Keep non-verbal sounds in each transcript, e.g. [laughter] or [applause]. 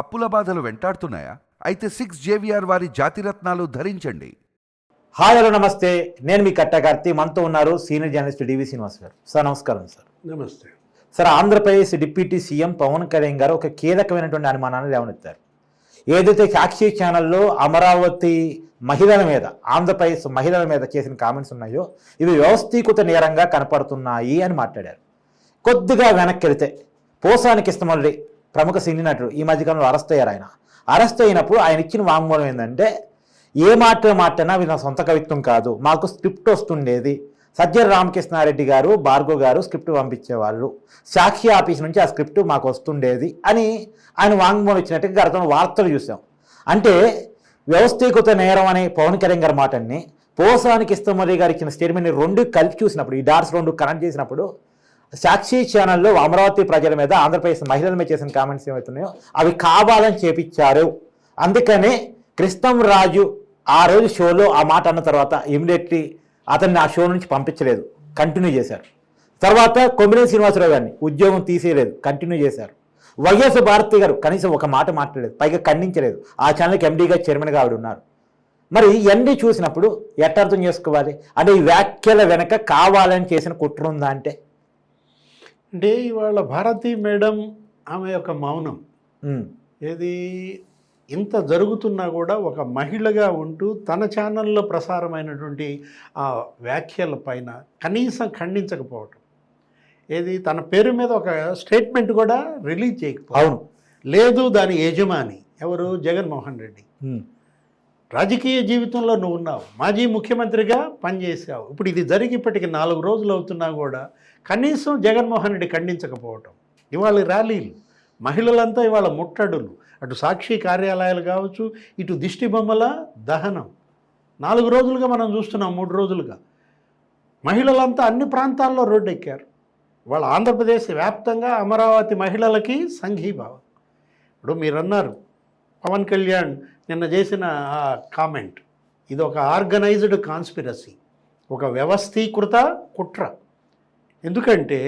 అప్పుల బాధలు వెంటాడుతున్నాయా? అయితే సిక్స్ జేవిఆర్ వారి జాతిరత్నాలు ధరించండి. హాయ్ హలో నమస్తే. నేను మీ కట్టకార్తి మనతో ఉన్నారు సీనియర్ జర్నలిస్ట్ డివి శ్రీనివాస్ గారు. సార్ నమస్కారం సార్. నమస్తే. Sir Andhra Pradesh deputy CM Pawan Kalyan garu ఒక కీలకమైనటువంటి అనుమానాన్ని లేవనెత్తారు. ఏదైతే సాక్షి ఛానల్లో అమరావతి మహిళల మీద ఆంధ్రప్రదేశ్ మహిళల మీద చేసిన కామెంట్స్ ఉన్నాయో ఇవి వ్యవస్థీకృత నేరంగా కనపడుతున్నాయి అని మాట్లాడారు. కొద్దిగా వెనక్కి వెళితే పోసానికి ఇష్టమల్లి ప్రముఖ సినీ నటుడు ఈ మధ్యకాలంలో అరెస్ట్ అయ్యారు ఆయన. అరెస్ట్ అయినప్పుడు ఆయన ఇచ్చిన వాంగ్మూలం ఏంటంటే ఏ మాట మాటనా అవి నా సొంత కవిత్వం కాదు మాకు స్క్రిప్ట్ వస్తుండేది. సజ్జర్ రామకృష్ణారెడ్డి గారు భార్గవ్ గారు స్క్రిప్ట్ పంపించేవాళ్ళు. సాక్షి ఆఫీస్ నుంచి ఆ స్క్రిప్ట్ మాకు వస్తుండేది అని ఆయన వాంగ్మూలం ఇచ్చినట్టుగా గతంలో వార్తలు చూసాం. అంటే వ్యవస్థీకృత నేరం అనే పవన్ కళ్యాణ్ గారి మాటని పోసానికి ఇస్తమరి గారు ఇచ్చిన స్టేట్మెంట్ని రెండు కలిపి చూసినప్పుడు ఈ డాట్స్ రెండు కనెక్ట్ చేసినప్పుడు సాక్షి ఛానల్లో అమరావతి ప్రజల మీద ఆంధ్రప్రదేశ్ మహిళల మీద చేసిన కామెంట్స్ ఏమవుతున్నాయో అవి కావాలని చేపించారు. అందుకనే కృష్ణం రాజు ఆ రోజు షోలో ఆ మాట అన్న తర్వాత ఇమీడియట్లీ అతన్ని ఆ షో నుంచి పంపించలేదు. కంటిన్యూ చేశారు. తర్వాత కొమ్మినేని శ్రీనివాసరావు గారిని ఉద్యోగం తీసేయలేదు. కంటిన్యూ చేశారు. వైఎస్ భారతి గారు కనీసం ఒక మాట మాట్లాడలేదు. పైగా ఖండించలేదు. ఆ ఛానల్కి ఎండీగా చైర్మన్గా ఆవిడ ఉన్నారు. మరి ఇవన్నీ చూసినప్పుడు ఎట్ట అర్థం చేసుకోవాలి? అంటే ఈ వ్యాఖ్యల వెనక కావాలని చేసిన కుట్ర ఉందా అంటే అంటే ఇవాళ భారతి మేడం ఆమె యొక్క మౌనం. ఏది ఇంత జరుగుతున్నా కూడా ఒక మహిళగా ఉంటూ తన ఛానల్లో ప్రసారమైనటువంటి ఆ వ్యాఖ్యల పైన కనీసం ఖండించకపోవటం. ఏది తన పేరు మీద ఒక స్టేట్మెంట్ కూడా రిలీజ్ చేయకపోవడం అవును. లేదు దాని యజమాని ఎవరు? జగన్మోహన్ రెడ్డి. రాజకీయ జీవితంలో నువ్వు ఉన్నావు. మాజీ ముఖ్యమంత్రిగా పనిచేసావు ఇప్పుడు ఇది జరిగి ఇప్పటికి నాలుగు రోజులు అవుతున్నా కూడా కనీసం జగన్మోహన్ రెడ్డి ఖండించకపోవటం. ఇవాళ ర్యాలీలు. మహిళలంతా ఇవాళ ముట్టడులు. అటు సాక్షి కార్యాలయాలు కావచ్చు ఇటు దిష్టి బొమ్మల దహనం. నాలుగు రోజులుగా మనం చూస్తున్నాం మూడు రోజులుగా. మహిళలంతా అన్ని ప్రాంతాల్లో రోడ్డు ఎక్కారు వాళ్ళ ఆంధ్రప్రదేశ్ వ్యాప్తంగా అమరావతి మహిళలకి సంఘీభావం. ఇప్పుడు మీరు అన్నారు పవన్ కళ్యాణ్ నిన్న చేసిన ఆ కామెంట్. ఇది ఒక ఆర్గనైజ్డ్ కాన్స్పిరసీ. ఒక వ్యవస్థీకృత కుట్ర. ఎందుకంటే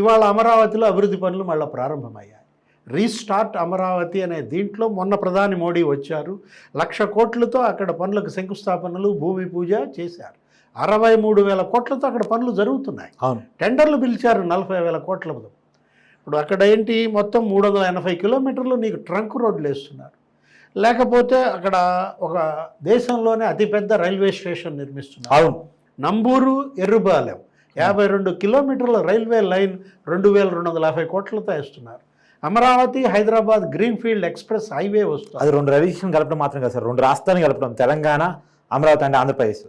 ఇవాళ అమరావతిలో అభివృద్ధి పనులు మళ్ళీ ప్రారంభమయ్యాయి. రీస్టార్ట్ అమరావతి అనే దీంట్లో మొన్న ప్రధాని మోడీ వచ్చారు. లక్ష కోట్లతో అక్కడ పనులకు శంకుస్థాపనలు భూమి పూజ చేశారు. అరవై మూడు వేల కోట్లతో అక్కడ పనులు జరుగుతున్నాయి. అవును. టెండర్లు పిలిచారు నలభై వేల కోట్లతో ఇప్పుడు అక్కడ ఏంటి? మొత్తం మూడు వందల ఎనభై కిలోమీటర్లు నీకు ట్రంక్ రోడ్లు వేస్తున్నారు. లేకపోతే అక్కడ ఒక దేశంలోనే అతిపెద్ద రైల్వే స్టేషన్ నిర్మిస్తున్నారు. అవును. నంబూరు ఎర్రుబాలెం. యాభై రెండు కిలోమీటర్ల రైల్వే లైన్ రెండు వేల రెండు వందల యాభై కోట్లతో వేస్తున్నారు Amaravati Hyderabad greenfield express highway వస్తుంది. అది రెండు రిజిస్ట్రేషన్ కలపడం మాత్రం కాదు సార్ రెండు రాష్ట్రాలను కలపడం తెలంగాణ అమరావతి అంటే ఆంధ్రప్రదేశ్.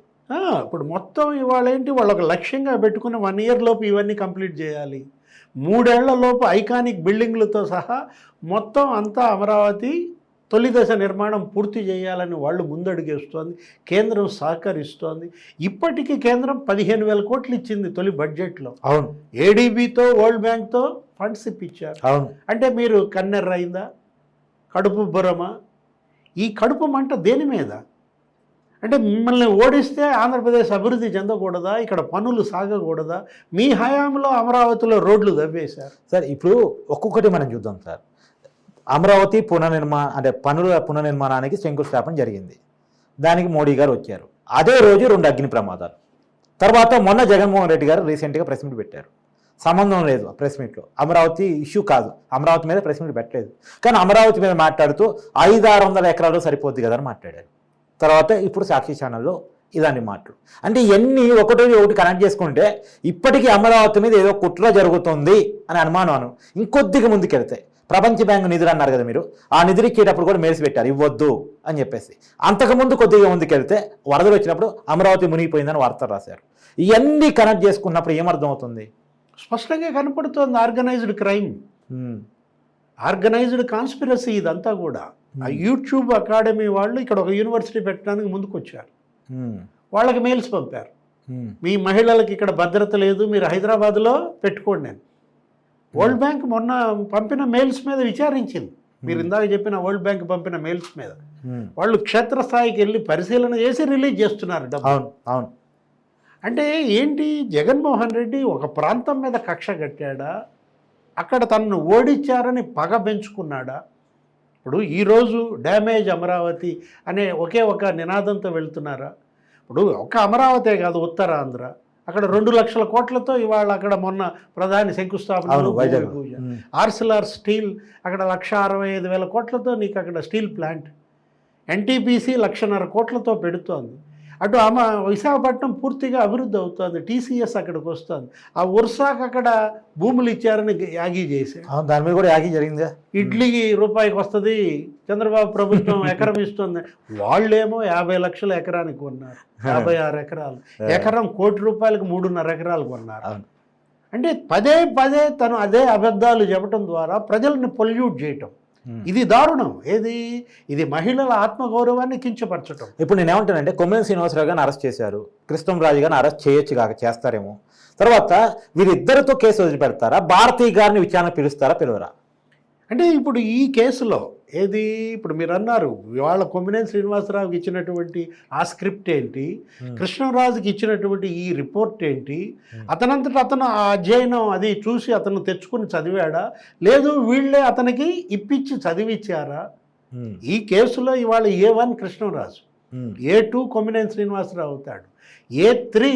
ఇప్పుడు మొత్తం ఇవాళ ఏంటి వాళ్ళు ఒక లక్ష్యంగా పెట్టుకుని వన్ ఇయర్ లోపు ఇవన్నీ కంప్లీట్ చేయాలి. మూడేళ్ళ లోపు ఐకానిక్ బిల్డింగ్లతో సహా మొత్తం అంతా అమరావతి తొలి దశ నిర్మాణం పూర్తి చేయాలని వాళ్ళు ముందడుగేస్తోంది కేంద్రం సహకరిస్తోంది. ఇప్పటికీ కేంద్రం పదిహేను వేల కోట్లు ఇచ్చింది తొలి బడ్జెట్లో. అవును. ఏడీబీతో వరల్డ్ బ్యాంక్తో ఫండ్స్ ఇప్పించారు. అవును. అంటే మీరు కన్నెర్ర అయిందా? కడుపు బురమా? ఈ కడుపు మంట దేని మీద? అంటే మిమ్మల్ని ఓడిస్తే ఆంధ్రప్రదేశ్ అభివృద్ధి చెందకూడదా? ఇక్కడ పనులు సాగకూడదా? మీ హయాంలో అమరావతిలో రోడ్లు దవ్వేశారు సార్ ఇప్పుడు ఒక్కొక్కటి మనం చూద్దాం సార్. అమరావతి పునర్నిర్మాణ అంటే పనుల పునర్నిర్మాణానికి శంకుస్థాపన జరిగింది. దానికి మోడీ గారు వచ్చారు. అదే రోజు రెండు అగ్ని ప్రమాదాలు. తర్వాత మొన్న జగన్మోహన్ రెడ్డి గారు రీసెంట్గా ప్రెస్ మీట్ పెట్టారు. సంబంధం లేదు ప్రెస్ మీట్లో. అమరావతి ఇష్యూ కాదు. అమరావతి మీద ప్రెస్ మీట్ పెట్టలేదు. కానీ అమరావతి మీద మాట్లాడుతూ ఐదు ఆరు వందల ఎకరాలు సరిపోద్ది కదా అని మాట్లాడారు. తర్వాత ఇప్పుడు సాక్షి ఛానల్లో ఇదాన్ని మాటలు. అంటే ఇవన్నీ ఒకటి ఒకటి కనెక్ట్ చేసుకుంటే ఇప్పటికీ అమరావతి మీద ఏదో కుట్ర జరుగుతుంది అని అనుమానం ఇంకొద్దిగా ముందుకెళ్తాయి. ప్రపంచ బ్యాంకు నిధులు అన్నారు కదా మీరు ఆ నిధులు ఇచ్చేటప్పుడు కూడా మేల్సి పెట్టారు ఇవ్వద్దు అని చెప్పేసి. అంతకుముందు కొద్దిగా ముందుకెళ్తే వరదలు వచ్చినప్పుడు అమరావతి మునిగిపోయిందని వార్తలు రాశారు. ఇవన్నీ కనెక్ట్ చేసుకున్నప్పుడు ఏమర్థం అవుతుంది స్పష్టంగా కనపడుతోంది ఆర్గనైజ్డ్ క్రైమ్. ఆర్గనైజ్డ్ కాన్స్పిరసీ ఇదంతా కూడా. ఆ యూట్యూబ్ అకాడమీ వాళ్ళు ఇక్కడ ఒక యూనివర్సిటీ పెట్టడానికి ముందుకు వచ్చారు ఉమ్, వాళ్ళకి మెయిల్స్ పంపారు. మీ మహిళలకు ఇక్కడ భద్రత లేదు మీరు హైదరాబాద్లో పెట్టుకోండి నేను వరల్డ్ బ్యాంక్ మొన్న పంపిన మెయిల్స్ మీద విచారించింది. మీరు ఇందాక చెప్పిన వరల్డ్ బ్యాంక్ పంపిన మెయిల్స్ మీద. ఉమ్. వాళ్ళు క్షేత్రస్థాయికి వెళ్ళి పరిశీలన చేసి రిలీజ్ చేస్తున్నారు డబ్బు అవును అవును. అంటే ఏంటి? జగన్మోహన్ రెడ్డి ఒక ప్రాంతం మీద కక్ష కట్టాడా? అక్కడ తనను ఓడించారని పగ పెంచుకున్నాడా? ఇప్పుడు ఈరోజు డ్యామేజ్ అమరావతి అనే ఒకే ఒక నినాదంతో వెళ్తున్నారా? ఇప్పుడు ఒక అమరావతే కాదు ఉత్తరాంధ్ర. అక్కడ రెండు లక్షల కోట్లతో ఇవాళ అక్కడ మొన్న ప్రధాని శంకుస్థాపన. ఆర్సిలార్ స్టీల్ అక్కడ లక్ష అరవై ఐదు వేల కోట్లతో నీకు అక్కడ స్టీల్ ప్లాంట్. ఎన్టీపీసీ లక్షన్నర కోట్లతో పెడుతోంది. అటు ఆమె విశాఖపట్నం పూర్తిగా అభివృద్ధి అవుతుంది. టీసీఎస్ అక్కడికి వస్తుంది. ఆ ఉర్సాకు అక్కడ భూములు ఇచ్చారని యాగి అవును దాని మీద కూడా యాగి జరిగిందా? ఇడ్లీకి రూపాయికి వస్తుంది. చంద్రబాబు ప్రభుత్వం [laughs] ఎకరం ఇస్తుంది. వాళ్ళేమో యాభై లక్షల ఎకరానికి కొన్నారు. యాభై ఆరు ఎకరాలు. [laughs] ఎకరం కోటి రూపాయలకు మూడున్నర ఎకరాలు కొన్నారు. అంటే పదే పదే తను అదే అబద్ధాలు చెప్పడం ద్వారా ప్రజల్ని పొల్యూట్ చేయటం. ఇది దారుణం. ఏది? ఇది మహిళల ఆత్మగౌరవాన్ని కించపరచటం. ఇప్పుడు నేను ఏమంటానంటే కొమ్మిన శ్రీనివాసరావు గారిని అరెస్ట్ చేశారు. కృష్ణంరాజు గారిని అరెస్ట్ చేయొచ్చు కాక చేస్తారేమో. తర్వాత వీరిద్దరితో కేసు వదిలిపెడతారా? భారతీ గారిని విచారణ పిలుస్తారా పిలువరా? అంటే ఇప్పుడు ఈ కేసులో ఏది? ఇప్పుడు మీరు అన్నారు వాళ్ళ కొమ్మినేని శ్రీనివాసరావుకి ఇచ్చినటువంటి ఆ స్క్రిప్ట్ ఏంటి? కృష్ణరాజుకి ఇచ్చినటువంటి ఈ రిపోర్ట్ ఏంటి? అతనంతట అతను ఆ అధ్యయనం అది చూసి అతను తెచ్చుకుని చదివాడా? లేదు వీళ్ళే అతనికి ఇప్పించి చదివిచ్చారా. ఈ కేసులో ఇవాళ A one Krishnaraju. A two Kommineni Srinivasarao అవుతాడు ఏ త్రీ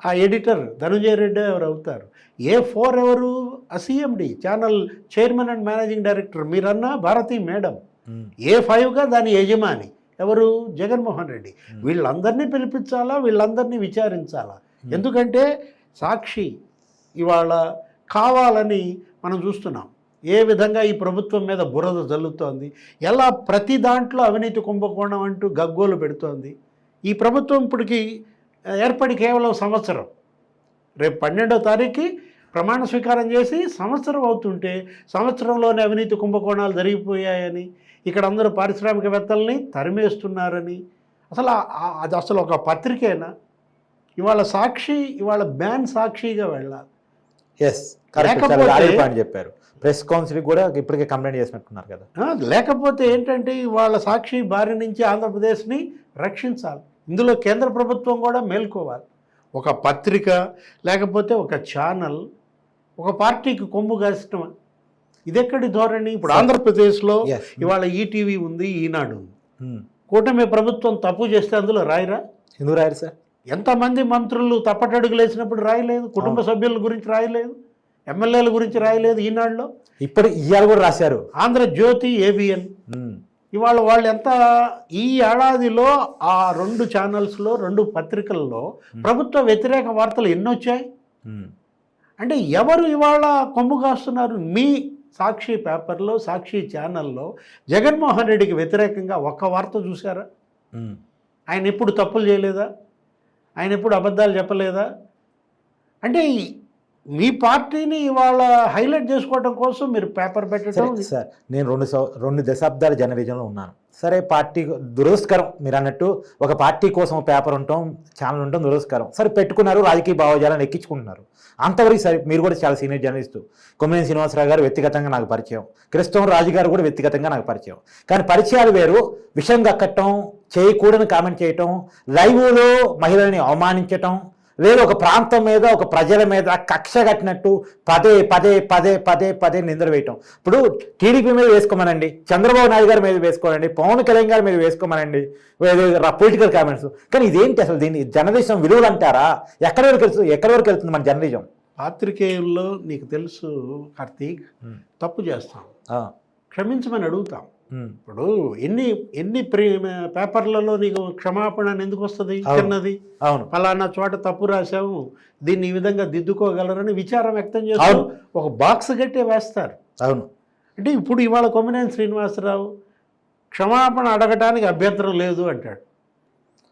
ఆ ఎడిటర్ ధనుంజయ రెడ్డి ఎవరు అవుతారు ఏ ఫోర్ ఎవరు? CMD channel chairman and managing director మీరన్నా భారతి మేడం. ఏ ఫైవ్గా దాని యజమాని? ఎవరు? జగన్మోహన్ రెడ్డి. వీళ్ళందరినీ పిలిపించాలా? వీళ్ళందరినీ విచారించాలా? ఎందుకంటే సాక్షి ఇవాళ కావాలని మనం చూస్తున్నాం. ఏ విధంగా ఈ ప్రభుత్వం మీద బురద జల్లుతోంది? ఎలా ప్రతి దాంట్లో అవినీతి కుంభకోణం అంటూ గగ్గోలు పెడుతోంది? ఈ ప్రభుత్వం ఇప్పటికి ఏర్పడి కేవలం సంవత్సరం. రేపు పన్నెండో తారీఖుకి ప్రమాణ స్వీకారం చేసి సంవత్సరం అవుతుంటే సంవత్సరంలోనే అవినీతి కుంభకోణాలు జరిగిపోయాయని ఇక్కడ అందరూ పారిశ్రామికవేత్తల్ని తరిమేస్తున్నారని. అసలు అది అసలు ఒక పత్రికేనా? ఇవాళ సాక్షి ఇవాళ బ్యాన్ సాక్షిగా వెళ్ళాలి. ఎస్ కరెక్ట్ చెప్పారు. ప్రెస్ కౌన్సిల్ కూడా ఇప్పటికే కంప్లైంట్ చేసినట్టున్నారు కదా. లేకపోతే ఏంటంటే వాళ్ళ సాక్షి బారి నుంచి ఆంధ్రప్రదేశ్ని రక్షించాలి. ఇందులో కేంద్ర ప్రభుత్వం కూడా మేల్కోవాలి. ఒక పత్రిక లేకపోతే ఒక ఛానల్ ఒక పార్టీకి కొమ్ము కాసటం ఇదెక్కడి ధోరణి? ఇప్పుడు ఆంధ్రప్రదేశ్లో. ఇవాళ ఈటీవీ ఉంది ఈనాడు ఉంది. ఉమ్. కూటమి ప్రభుత్వం తప్పు చేస్తే అందులో రాయరా? ఎందుకు రాయరు సార్ ఎంతమంది మంత్రులు తప్పటడుగులు వేసినప్పుడు రాయలేదు? కుటుంబ సభ్యుల గురించి రాయలేదు? ఎమ్మెల్యేల గురించి రాయలేదు ఈనాడులో? ఇప్పుడు ఇవాళ కూడా రాశారు. ఆంధ్రజ్యోతి ఏబిఎన్ ఉమ్. ఇవాళ వాళ్ళు ఎంత ఈ ఏడాదిలో ఆ రెండు ఛానల్స్లో రెండు పత్రికల్లో ప్రభుత్వ వ్యతిరేక వార్తలు ఎన్ని వచ్చాయి ఉమ్. అంటే ఎవరు ఇవాళ కొమ్ము కాస్తున్నారు? మీ సాక్షి పేపర్లో సాక్షి ఛానల్లో జగన్మోహన్ రెడ్డికి వ్యతిరేకంగా ఒక్క వార్త చూసారా. ఆయన ఎప్పుడు తప్పులు చేయలేదా? ఆయన ఎప్పుడు అబద్ధాలు చెప్పలేదా? అంటే మీ పార్టీని ఇవాళ హైలైట్ చేసుకోవడం కోసం మీరు పేపర్ పెట్టడం సరే నేను రెండు సం- రెండు దశాబ్దాల జర్నలిజంలో ఉన్నాను. సరే పార్టీ దురస్కరం మీరు అన్నట్టు ఒక పార్టీ కోసం పేపర్ ఉంటాం ఛానల్ ఉంటాం దురస్కరం. సరే పెట్టుకున్నారు రాజకీయ భావజాలను ఎక్కించుకుంటున్నారు. అంతవరకు సరే మీరు కూడా చాలా సీనియర్ జర్నలిస్ట్. కొమ్మినేని శ్రీనివాసరావు గారు వ్యక్తిగతంగా నాకు పరిచయం. కృష్ణ రాజు గారు కూడా వ్యక్తిగతంగా నాకు పరిచయం. కానీ పరిచయాలు వేరు విషయం కక్కటం చేయకూడని కామెంట్ చేయటం లైవ్లో మహిళల్ని అవమానించటం లేదు ఒక ప్రాంతం మీద ఒక ప్రజల మీద కక్ష కట్టినట్టు పదే పదే పదే పదే పదే నిందలు వేయటం. ఇప్పుడు టీడీపీ మీద వేసుకోమనండి చంద్రబాబు నాయుడు గారి మీద వేసుకోమనండి పవన్ కళ్యాణ్ గారి మీద వేసుకోమనండి పొలిటికల్ కామెంట్స్. కానీ ఇదేంటి అసలు దీన్ని జర్నలిజం విలువలు అంటారా? ఎక్కడి వరకు వెళ్తుంది ఎక్కడి వరకు వెళ్తుంది మన జర్నలిజం? పాత్రికేయుల్లో నీకు తెలుసు కార్తీక్. తప్పు చేస్తాం. క్షమించమని అడుగుతాం. ఇప్పుడు ఎన్ని ఎన్ని ప్రీ పేపర్లలో నీకు క్షమాపణ అని ఎందుకు వస్తుంది అవును. చిన్నది? అవును. ఫలానా చోట తప్పు రాశాము దీన్ని ఈ విధంగా దిద్దుకోగలరని విచారం వ్యక్తం చేస్తూ అవును. ఒక బాక్స్ గట్టే వేస్తారు. అవును. అంటే ఇప్పుడు ఇవాళ కొమ్మినేని శ్రీనివాసరావు క్షమాపణ అడగటానికి అభ్యంతరం లేదు అంటాడు.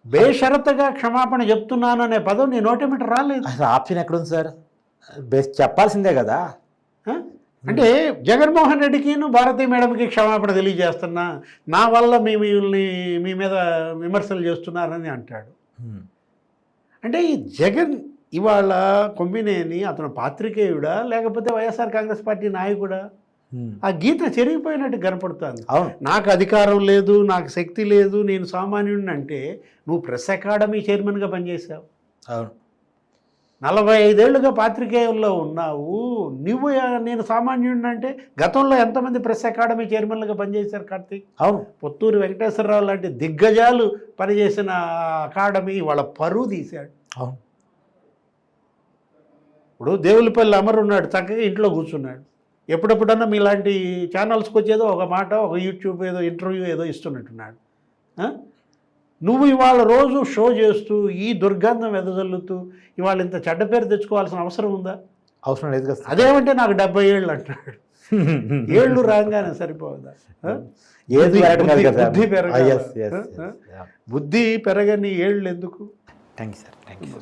బేషరతుగా క్షమాపణ చెప్తున్నాను అనే పదం నీ నోటేమిట రాలేదు. ఆప్షన్ ఎక్కడుంది సార్? చెప్పాల్సిందే కదా? అంటే జగన్మోహన్ రెడ్డికి భారతీ మేడంకి క్షమాపణ తెలియజేస్తున్నా నా వల్ల మీ మిమ్మల్ని మీ మీద విమర్శలు చేస్తున్నారని అంటాడు. అంటే ఈ జగన్ ఇవాళ కొమ్మినేని అతను పాత్రికేయుడా లేకపోతే వైఎస్ఆర్ కాంగ్రెస్ పార్టీ నాయకుడా? ఆ గీత చెరిగిపోయినట్టు కనపడుతుంది. నాకు అధికారం లేదు నాకు శక్తి లేదు నేను సామాన్యుడిని అంటే నువ్వు ప్రెస్ అకాడమీ చైర్మన్గా పనిచేశావు. అవును. నలభై ఐదేళ్ళుగా పాత్రికేయుల్లో ఉన్నావు. నువ్వు నేను సామాన్యుడిని అంటే గతంలో ఎంతమంది ప్రెస్ అకాడమీ చైర్మన్లుగా పనిచేశారు కార్తీక్? అవును. పుత్తూరు వెంకటేశ్వరరావు లాంటి దిగ్గజాలు పనిచేసిన అకాడమీ వాళ్ళ పరువు తీశాడు. అవును. ఇప్పుడు దేవులపల్లి అమర్ ఉన్నాడు చక్కగా ఇంట్లో కూర్చున్నాడు. ఎప్పుడెప్పుడన్నా మీలాంటి ఛానల్స్కి వచ్చేదో ఒక మాట ఒక యూట్యూబ్ ఏదో ఇంటర్వ్యూ ఏదో ఇస్తున్నట్టున్నాడు? నువ్వు ఇవాళ రోజు షో చేస్తూ ఈ దుర్గంధం ఎదజల్లుతూ ఇవాళ ఇంత చెడ్డ పేరు తెచ్చుకోవాల్సిన అవసరం ఉందా? అవసరం లేదు కదా అదేమంటే నాకు డెబ్బై ఏళ్ళు అంటున్నాడు. ఏళ్ళు రాగానే సరిపోదా? ఏది బుద్ధి- ఆ? yes. బుద్ధి పెరగని ఏళ్ళు ఎందుకు? Thank you sir thank you